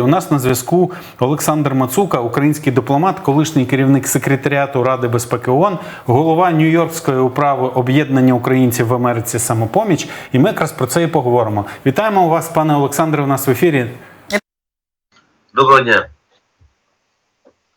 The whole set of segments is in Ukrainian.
У нас на зв'язку Олександр Мацука, український дипломат, колишній керівник секретаріату Ради безпеки ООН, голова Нью-Йоркської управи об'єднання українців в Америці самопоміч. І ми якраз про це і поговоримо. Вітаємо вас, пане Олександре. У нас в ефірі. Доброго дня.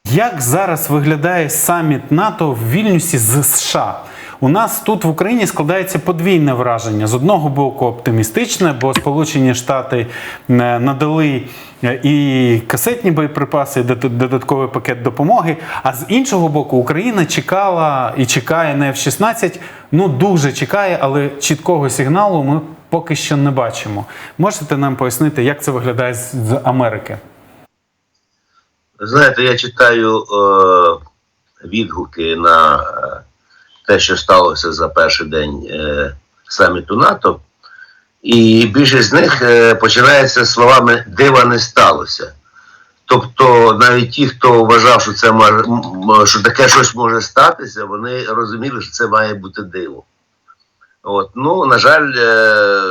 Як зараз виглядає саміт НАТО в Вільнюсі з США? У нас тут в Україні складається подвійне враження. З одного боку, оптимістичне, бо Сполучені Штати е, надали е, і касетні боєприпаси, і додатковий пакет допомоги. А з іншого боку, Україна чекала і чекає на F-16, ну дуже чекає, але чіткого сигналу ми поки що не бачимо. Можете нам пояснити, як це виглядає з Америки? Знаєте, я читаю е, відгуки на е, те, що сталося за перший день е, саміту НАТО, і більшість з них е, починається словами дива не сталося. Тобто, навіть ті, хто вважав, що це що таке щось може статися, вони розуміли, що це має бути диво. От, ну, на жаль, е,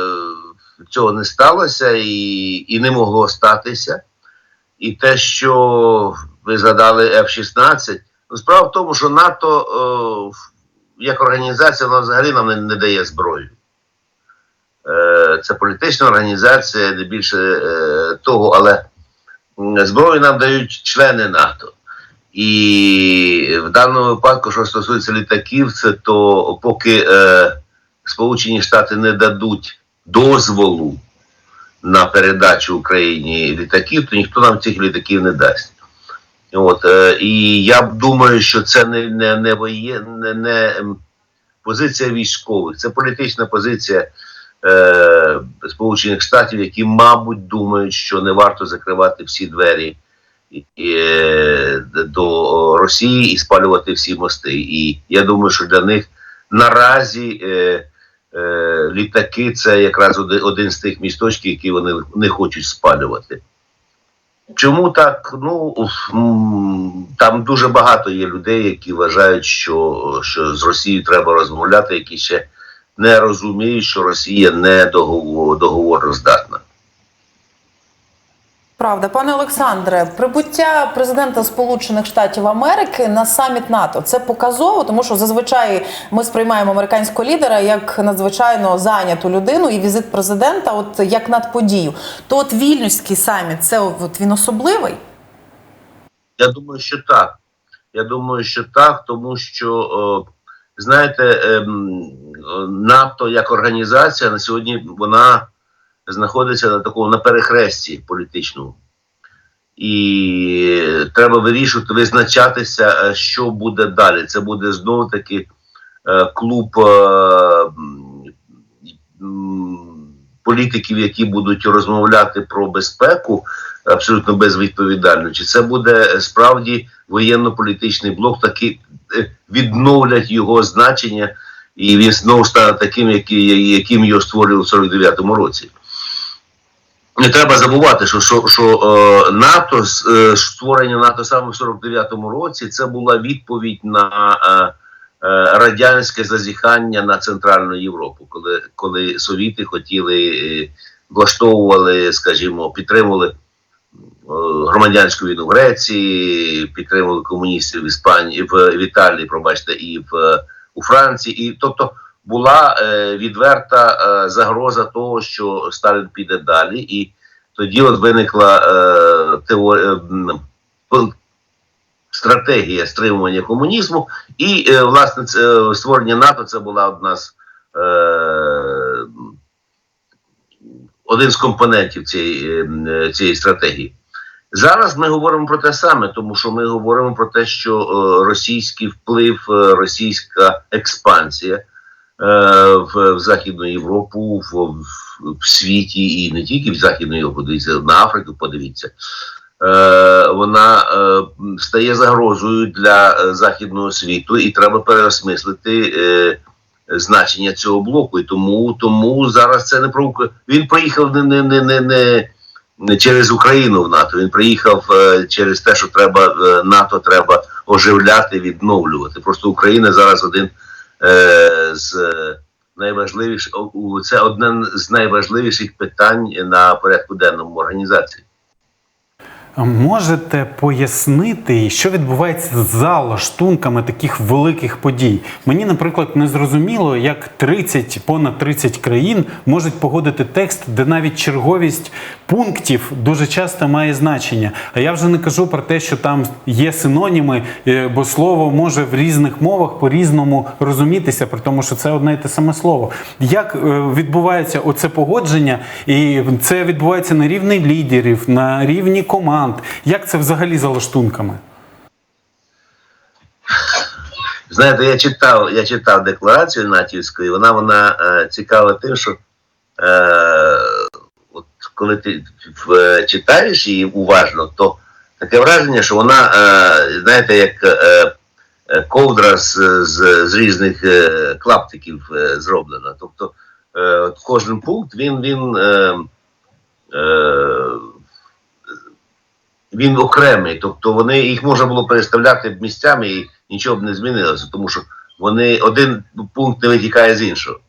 цього не сталося і, і не могло статися. І те, що ви згадали F-16, ну, справа в тому, що НАТО як організація вона взагалі нам не, не дає зброю. Е, це політична організація, не більше е, того, але зброю нам дають члени НАТО. І в даному випадку, що стосується літаків, це то поки е, Сполучені Штати не дадуть дозволу на передачу Україні літаків, то ніхто нам цих літаків не дасть. От, е, і я думаю, що це не, не, не, воєн, не, позиція військових, це політична позиція е, Сполучених Штатів, які, мабуть, думають, що не варто закривати всі двері і, е, до Росії і спалювати всі мости. І я думаю, що для них наразі. Е, е, літаки це якраз оди- один з тих місточків, які вони не хочуть спалювати. Чому так? Ну там дуже багато є людей, які вважають, що, що з Росією треба розмовляти, які ще не розуміють, що Росія не договор, договороздатна. Правда, пане Олександре, прибуття президента Сполучених Штатів Америки на саміт НАТО це показово, тому що зазвичай ми сприймаємо американського лідера як надзвичайно зайняту людину, і візит президента, от як надподію. То от вільнюський саміт, це от він особливий. Я думаю, що так. Я думаю, що так, тому що, знаєте, ем, НАТО як організація на сьогодні вона знаходиться на такому на перехресті політичному. І треба вирішувати, визначатися, е, що буде далі. Це буде знову таки е, клуб е, політиків, які будуть розмовляти про безпеку абсолютно безвідповідально. Чи це буде справді воєнно-політичний блок, таки відновлять його значення, і він знову стане таким, яким його створили у 49-му році. Не треба забувати, що, що, що е, НАТО е, створення НАТО саме в 49-му році це була відповідь на е, е, радянське зазіхання на Центральну Європу, коли, коли совіти хотіли е, влаштовували, скажімо, підтримували е, громадянську війну в Греції, підтримували комуністів в Іспанії, в, в Італії, пробачте, і в у Франції, і тобто була е, відверта е, загроза того, що Сталін піде далі, і тоді от виникла е, теорія. п- Стратегія стримування комунізму, і е, власне це, е, створення НАТО це була одна з е, один з компонентів цієї, е, цієї стратегії. Зараз ми говоримо про те саме, тому що ми говоримо про те, що е, російський вплив, е, російська експансія е, в, в Західну Європу, в, в, світі, і не тільки в Західну Європу, дивіться, на Африку, подивіться, е, вона е, стає загрозою для е, західного світу, і треба переосмислити. Е, Значення цього блоку, і тому тому зараз це не про Він приїхав не не не не, не через Україну в НАТО. Він приїхав е, через те, що треба е, НАТО треба оживляти, відновлювати. Просто Україна зараз один е, з е, найважливіших у- це одне з найважливіших питань на порядку денному організації. Можете пояснити, що відбувається за лаштунками таких великих подій? Мені, наприклад, не зрозуміло, як 30, понад 30 країн можуть погодити текст, де навіть черговість пунктів дуже часто має значення. А я вже не кажу про те, що там є синоніми, е, бо слово може в різних мовах по-різному розумітися, при тому, що це одне і те саме слово. Як е, відбувається оце погодження, і це відбувається на рівні лідерів, на рівні команд. Як це взагалі за лаштунками? Знаєте, я читав, я читав декларацію натівську, і вона, вона е, цікава тим, що е, от коли ти в, читаєш її уважно, то таке враження, що вона, е, знаєте, як е, е, ковдра з, з, з різних е, клаптиків е, зроблена. Тобто е, кожен пункт він, він, е, е, він окремий, тобто вони їх можна було переставляти місцями і нічого б не змінилося, тому що вони один пункт не витікає з іншого.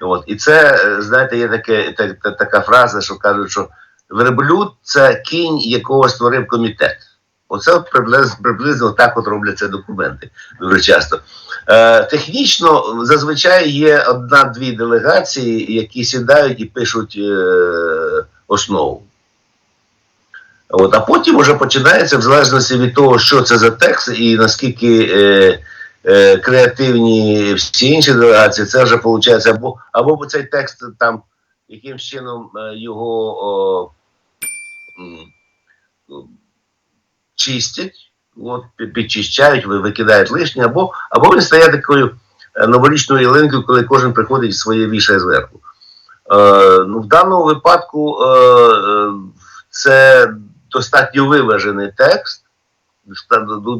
От. І це, е, знаєте, є таке, та, та- така фраза, що кажуть, що верблюд це кінь, якого створив комітет. Оце приблизно, приблизно так от робляться документи дуже часто. Е, технічно зазвичай є одна-дві делегації, які сідають і пишуть е, основу. От, а потім вже починається, в залежності від того, що це за текст і наскільки е, е, креативні всі інші делегації, це вже виходить, або, або цей текст там якимсь чином е, його о, чистять, от, підчищають, викидають лишнє, або, або він стає такою е, новорічною ялинкою, коли кожен приходить своє вішає зверху. Е, ну, в даному випадку е, е, це достатньо виважений текст,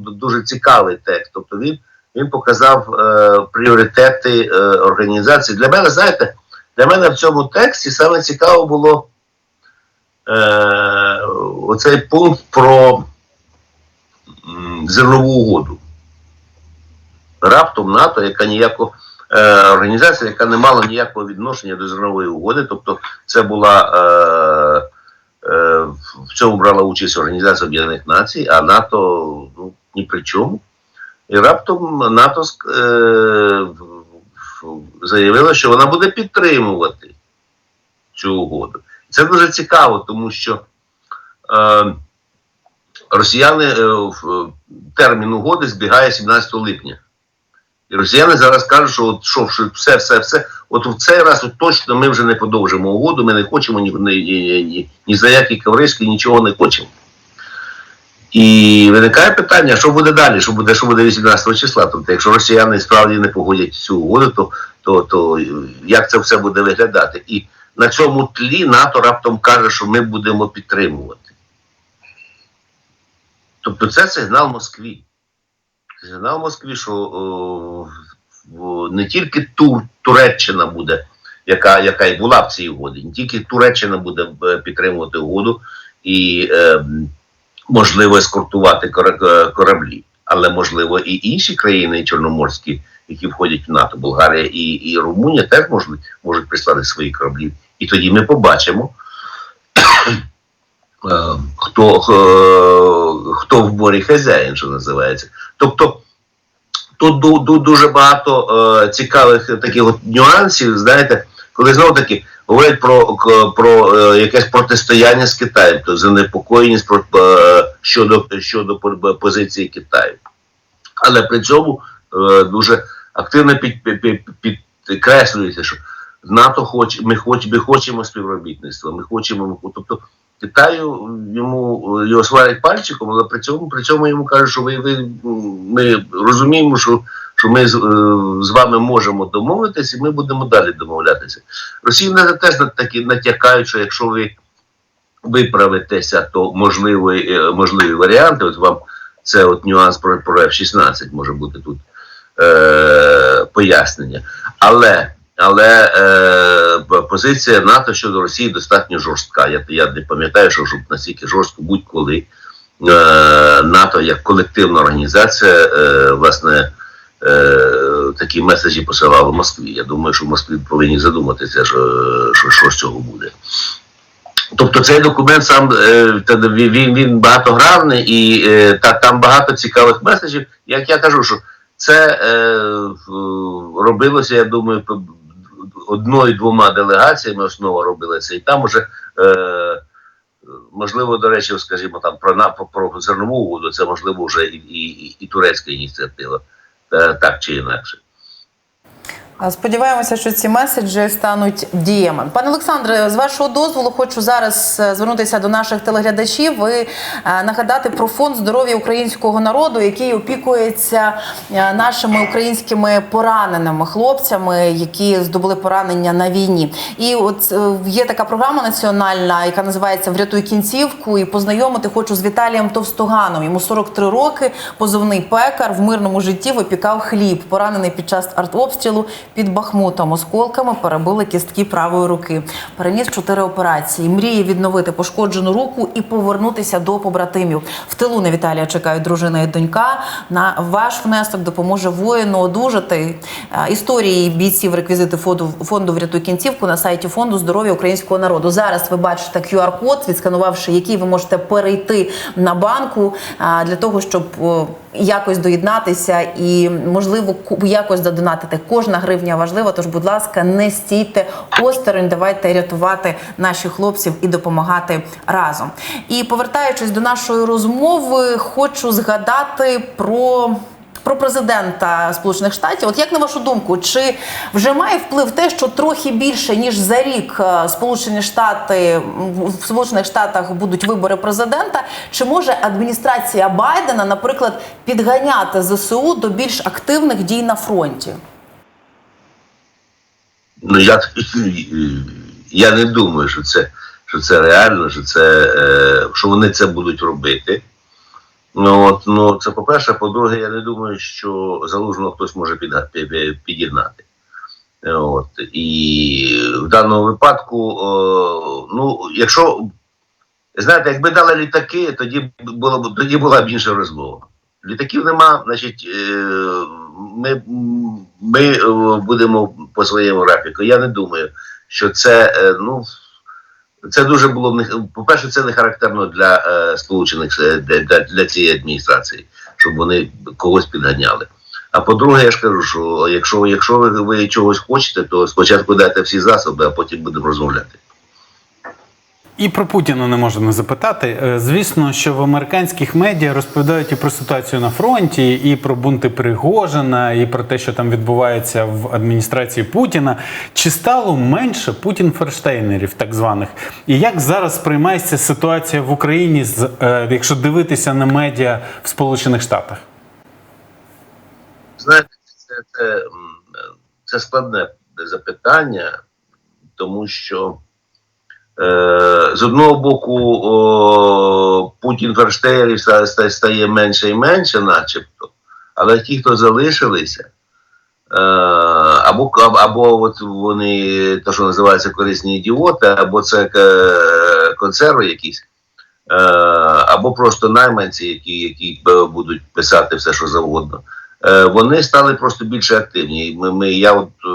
дуже цікавий текст. Тобто він, він показав е, пріоритети е, організації. Для мене, знаєте, для мене в цьому тексті саме цікаво було е, оцей пункт про зернову угоду. Раптом НАТО, яка ніяко е, організація, яка не мала ніякого відношення до зернової угоди, тобто це була е, в цьому брала участь Організація Об'єднаних Націй, а НАТО ну, ні при чому. І раптом НАТО е, заявила, що вона буде підтримувати цю угоду. Це дуже цікаво, тому що е, росіяни е, термін угоди збігає 17 липня. І росіяни зараз кажуть, що от що, що все, все, все. От в цей раз от точно ми вже не подовжимо угоду, ми не хочемо ні, ні, ні, ні, ні за які кавриськи, нічого не хочемо. І виникає питання, що буде далі, що буде, що буде 18 числа. Тобто, якщо росіяни справді не погодять цю угоду, то, то, то як це все буде виглядати? І на цьому тлі НАТО раптом каже, що ми будемо підтримувати. Тобто це сигнал Москві. Сигнал Москві, що в- не тільки Тур, Туреччина буде, яка, яка і була в цій угоді, не тільки Туреччина буде е, підтримувати угоду і е, можливо ескортувати е, кораблі, але можливо і інші країни чорноморські, які входять в НАТО, Болгарія і, і Румунія, теж можуть, можуть прислати свої кораблі. І тоді ми побачимо. Е, Хто, е, хто в морі хазяїн, що називається. Тобто тут ду- ду- дуже багато е, цікавих таких от нюансів, знаєте, коли знову таки говорять про, про якесь протистояння з Китаєм, то занепокоєність щодо, щодо позиції Китаю. Але при цьому дуже активно під, під, під, підкреслюється, що НАТО хоче, ми, хоч, ми хочемо співробітництва, ми хочемо. Тобто Китаю йому його сварять пальчиком, але при цьому при цьому йому кажуть, що ви, ви ми розуміємо, що, що ми з, е, з вами можемо домовитися, і ми будемо далі домовлятися. Росіяни теж такі натякають, що якщо ви виправитеся, то можливі, е, можливі варіанти. От вам це от нюанс про, про F-16 може бути тут е, пояснення. Але але е, позиція НАТО щодо Росії достатньо жорстка. Я, я не пам'ятаю, що настільки жорстко будь-коли е, НАТО як колективна організація, е, власне, е, такі меседжі посилало Москві. Я думаю, що в Москві повинні задуматися, що, що, що з цього буде. Тобто цей документ сам е, він, він- багатогранний і е, та, там багато цікавих меседжів. Як я кажу, що це робилося, я думаю, одною-двома делегаціями основа робилася, і там уже. Е, Можливо, до речі, скажімо, там про про зернову угоду, це можливо вже і, і, і турецька ініціатива, е, так чи інакше. Сподіваємося, що ці меседжі стануть діями. Пане Олександре, з вашого дозволу, хочу зараз е, звернутися до наших телеглядачів. Ви е, нагадати про фонд здоров'я українського народу, який опікується е, нашими українськими пораненими хлопцями, які здобули поранення на війні. І от є така програма національна, яка називається Врятуй кінцівку. І познайомити хочу з Віталієм Товстоганом. Йому 43 роки, позивний пекар в мирному житті випікав хліб, поранений під час артобстрілу під Бахмутом. Осколками перебили кістки правої руки. Переніс чотири операції. Мріє відновити пошкоджену руку і повернутися до побратимів. В тилу на Віталія чекають дружина і донька. На ваш внесок допоможе воїну одужати. Е, Історії бійців реквізити фонду, фонду «Врятуй кінцівку на сайті фонду здоров'я українського народу. Зараз ви бачите QR-код, відсканувавши який ви можете перейти на банку для того, щоб якось доєднатися і можливо якось додонатити. Кожна гривня важлива. Тож, будь ласка, не стійте осторонь. Давайте рятувати наших хлопців і допомагати разом. І повертаючись до нашої розмови, хочу згадати про. Про президента Сполучених Штатів, от як на вашу думку, чи вже має вплив те, що трохи більше ніж за рік е, Сполучені Штати в Сполучених Штатах будуть вибори президента? Чи може адміністрація Байдена, наприклад, підганяти ЗСУ до більш активних дій на фронті? Ну я, я не думаю, що це, що це реально, що, це, е, що вони це будуть робити. Ну, от, ну, це по-перше, по-друге, я не думаю, що залужного хтось може під'єднати. Е, От. І в даному випадку, ну, якщо, знаєте, якби дали літаки, тоді було б тоді була б інша розмова. Літаків нема, значить, е, ми, ми е, будемо по своєму графіку. Я не думаю, що це, е, ну, це дуже було не по-перше, це не характерно для е, сполучених для, для, цієї адміністрації, щоб вони когось підганяли. А по-друге, я ж кажу, що якщо, якщо ви чогось хочете, то спочатку дайте всі засоби, а потім будемо розмовляти. І про Путіна не можу не запитати. Е, Звісно, що в американських медіа розповідають і про ситуацію на фронті, і про бунти Пригожина, і про те, що там відбувається в адміністрації Путіна. Чи стало менше Путін ферштейнерів, так званих? І як зараз сприймається ситуація в Україні, е, якщо дивитися на медіа в Сполучених Штатах? Знаєте, це, це, це складне запитання, тому що е, з одного боку Путін ста- ста- стає менше і менше, начебто, але ті, хто залишилися, е, або, або, от вони, те, що називається корисні ідіоти, або це е, консерви якісь. Е, або просто найманці, які, які е, будуть писати все, що завгодно е, вони стали просто більше активні. Ми, ми, я от е,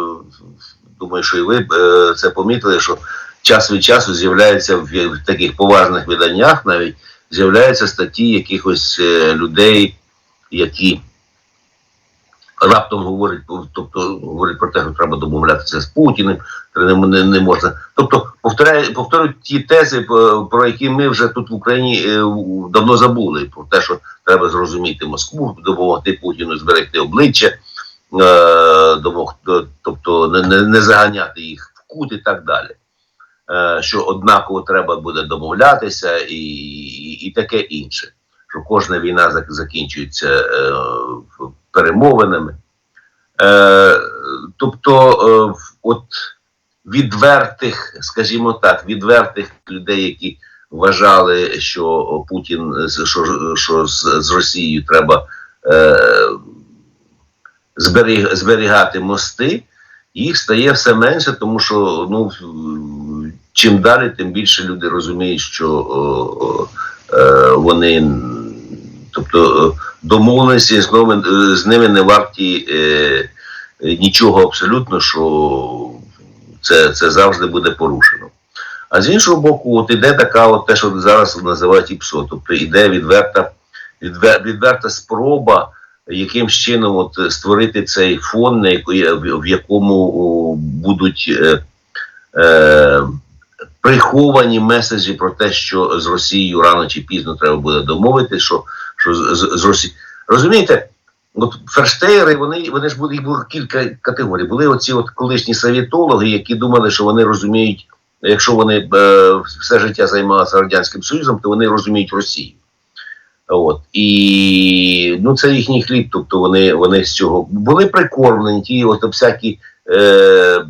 думаю, що і ви е, це помітили, що час від часу з'являється в, таких поважних виданнях навіть з'являються статті якихось е, людей, які раптом говорять, тобто говорять про те, що треба домовлятися з Путіним, не, не, можна. Тобто повторяю, повторюють ті тези, про про які ми вже тут в Україні е, давно забули. Про те, що треба зрозуміти Москву, допомогти Путіну зберегти обличчя, е, тобто не, не, не заганяти їх в кут і так далі. Е, що однаково треба буде домовлятися і, і, таке інше. Що кожна війна закінчується е, перемовинами. Е, тобто, е, от відвертих, скажімо так, відвертих людей, які вважали, що Путін що, що з, з Росією треба е, зберіг, зберігати мости, їх стає все менше, тому що ну, чим далі, тим більше люди розуміють, що е, вони, тобто е, домовленості з ними, е, з ними не варті нічого абсолютно, що це, це завжди буде порушено. А з іншого боку, от іде така, от те, що зараз називають ІПСО, тобто іде відверта, відвер, відверта спроба якимсь чином от створити цей фон, в якому будуть е, е, приховані меседжі про те, що з Росією рано чи пізно треба буде домовити, що, що з, з, з. Розумієте, от ферштейери, вони, вони ж були, їх було кілька категорій. Були оці от колишні совєтологи, які думали, що вони розуміють, якщо вони е, все життя займалися Радянським Союзом, то вони розуміють Росію. От. І ну, це їхній хліб, тобто вони, вони з цього були прикормлені, ті от всякі е,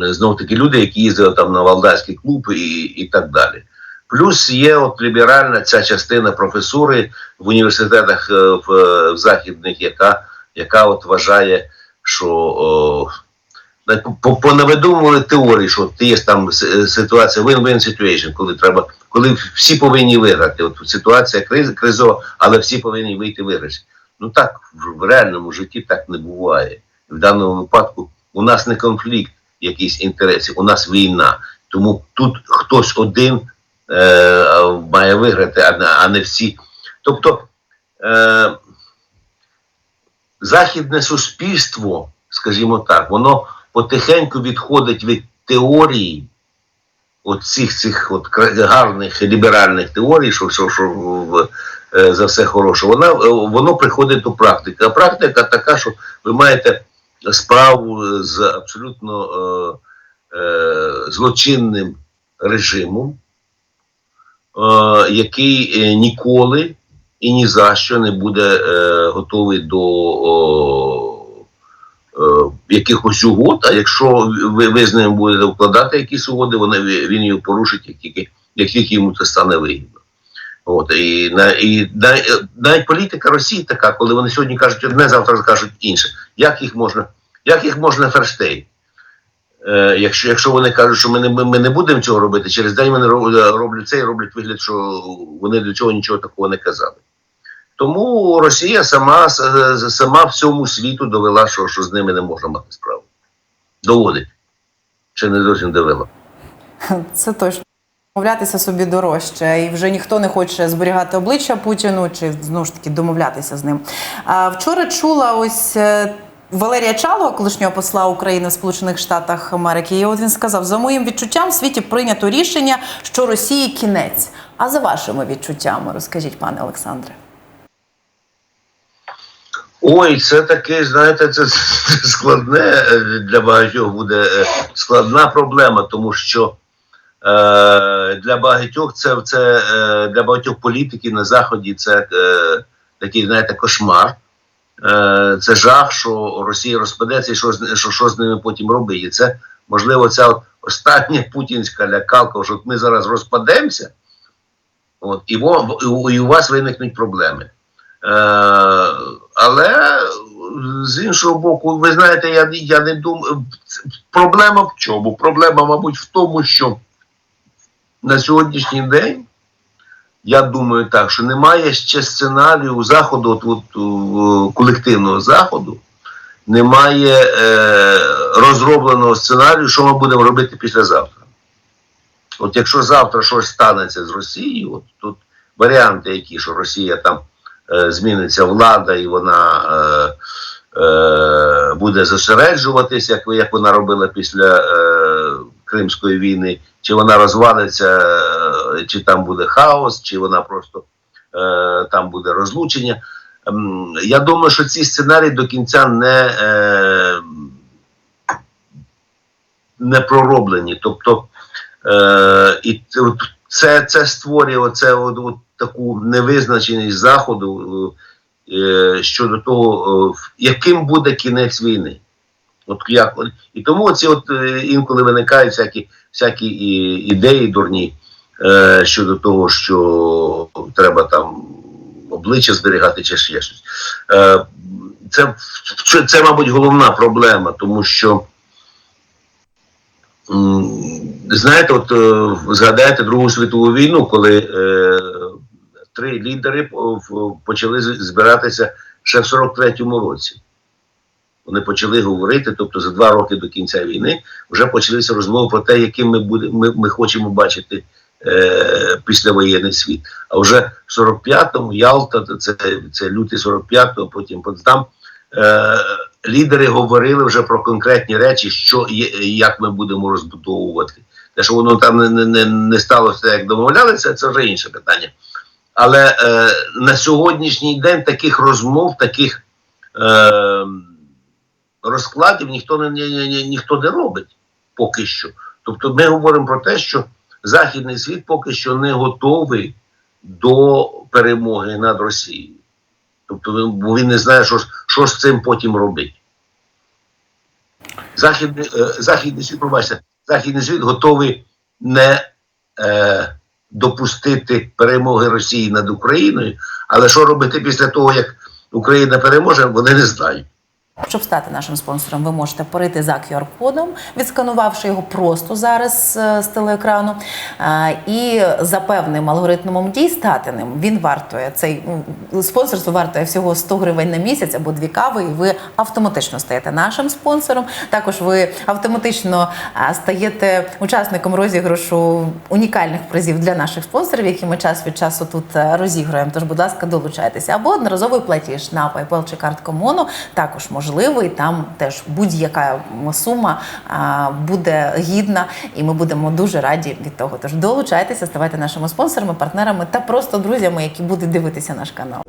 знов таки люди, які їздили там на Валдайський клуб і, і так далі. Плюс є от ліберальна ця частина професури в університетах е, в, в західних, яка, яка от вважає, що о, по- понавидумували теорії, що ти є там ситуація win-win situation, коли треба, коли всі повинні виграти. От ситуація криз, кризова, але всі повинні вийти виграти. Ну так в реальному житті так не буває. В даному випадку у нас не конфлікт якийсь інтересів, у нас війна. Тому тут хтось один е, має виграти, а не, всі. Тобто е, західне суспільство, скажімо так, воно потихеньку відходить від теорії от цих цих от гарних ліберальних теорій, що, що, що в- е, за все хороше, вона, е, воно приходить до практики. А практика така, що ви маєте справу з абсолютно е, е, злочинним режимом, е, який ніколи і ні за що не буде готовий до якихось угод. А якщо ви, ви з ним будете вкладати якісь угоди, вони, він її порушить, як тільки, як тільки йому це стане вигідно. От, і, на, і навіть політика Росії така, коли вони сьогодні кажуть одне, завтра скажуть інше. Як їх можна, як їх можна ферштей? Е, якщо, якщо вони кажуть, що ми не, ми не будемо цього робити, через день вони роблять це і роблять вигляд, що вони до цього нічого такого не казали. Тому Росія сама, сама всьому світу довела, що, що з ними не можна мати справу. Доводить. Ще не зовсім довела. Це точно. Домовлятися собі дорожче, і вже ніхто не хоче зберігати обличчя Путіну чи знову ж таки домовлятися з ним. А вчора чула ось. е, Валерія Чалова, колишнього посла України в Сполучених Штатах Америки, і от він сказав: за моїм відчуттям, в світі прийнято рішення, що Росії кінець. А за вашими відчуттями, розкажіть, пане Олександре. Ой, це таке, знаєте, це, складне е, для багатьох буде е, складна проблема, тому що для багатьох це, це е, для багатьох політиків на заході це е, такий, знаєте, кошмар. Е, це жах, що Росія розпадеться і що, що, що з ними потім робити. Це можливо ця остання путінська лякалка, що ми зараз розпадемося, от, і, і у вас виникнуть проблеми. Е, але з іншого боку, ви знаєте, я, я не думаю. Проблема в чому? Проблема, мабуть, в тому, що на сьогоднішній день я думаю так, що немає ще сценарію заходу, от, от, колективного заходу, немає е, розробленого сценарію, що ми будемо робити післязавтра. От якщо завтра щось станеться з Росією, от тут варіанти, які що Росія там е, зміниться влада і вона е, е, буде зосереджуватися, як, як вона робила після е, Кримської війни, чи вона розвалиться, е, чи там буде хаос, чи вона просто е, там буде розлучення. Ем, Я думаю, що ці сценарії до кінця не, е, не пророблені. Тобто, е, і це- це, створює оце от, от таку невизначеність заходу е, щодо того, е, яким буде кінець війни. От як і тому ці от е, інколи виникають всякі, всякі ідеї дурні е, щодо того, що треба там обличчя зберігати чи ще щось. Е, це, це, мабуть, головна проблема, тому що. Знаєте, от е, згадайте Другу світову війну, коли е, три лідери почали збиратися ще в 43-му році. Вони почали говорити, тобто за два роки до кінця війни вже почалися розмови про те, яким ми будемо, ми, ми хочемо бачити е, післявоєнний світ. А вже в 45-му Ялта, це, це лютий 45-го, потім Потсдам, е, лідери говорили вже про конкретні речі, що є, як ми будемо розбудовувати. Те, що воно там не, не, не сталося, як домовлялися, це вже інше питання. Але е, на сьогоднішній день таких розмов, таких е, розкладів ніхто не, ні, ні, ні, ніхто не робить поки що. Тобто ми говоримо про те, що Західний світ поки що не готовий до перемоги над Росією. Тобто бо він не знає, що, що з цим потім робити. Західний, е, Західний світ, пробачте, Західний світ готовий не е, допустити перемоги Росії над Україною, але що робити після того, як Україна переможе, вони не знають. Щоб стати нашим спонсором, ви можете перейти за QR-кодом, відсканувавши його просто зараз е, з телеекрану. Е, І за певним алгоритмом дій стати ним. Він вартує цей спонсорство вартує всього 100 гривень на місяць або дві кави, і ви автоматично стаєте нашим спонсором. Також ви автоматично е, стаєте учасником розіграшу унікальних призів для наших спонсорів, які ми час від часу тут розігруємо. Тож, будь ласка, долучайтеся. Або одноразовий платіж на PayPal чи картку Моно також можливий. Там теж будь-яка сума буде гідна, і ми будемо дуже раді від того. Тож долучайтеся, ставайте нашими спонсорами, партнерами та просто друзями, які будуть дивитися наш канал.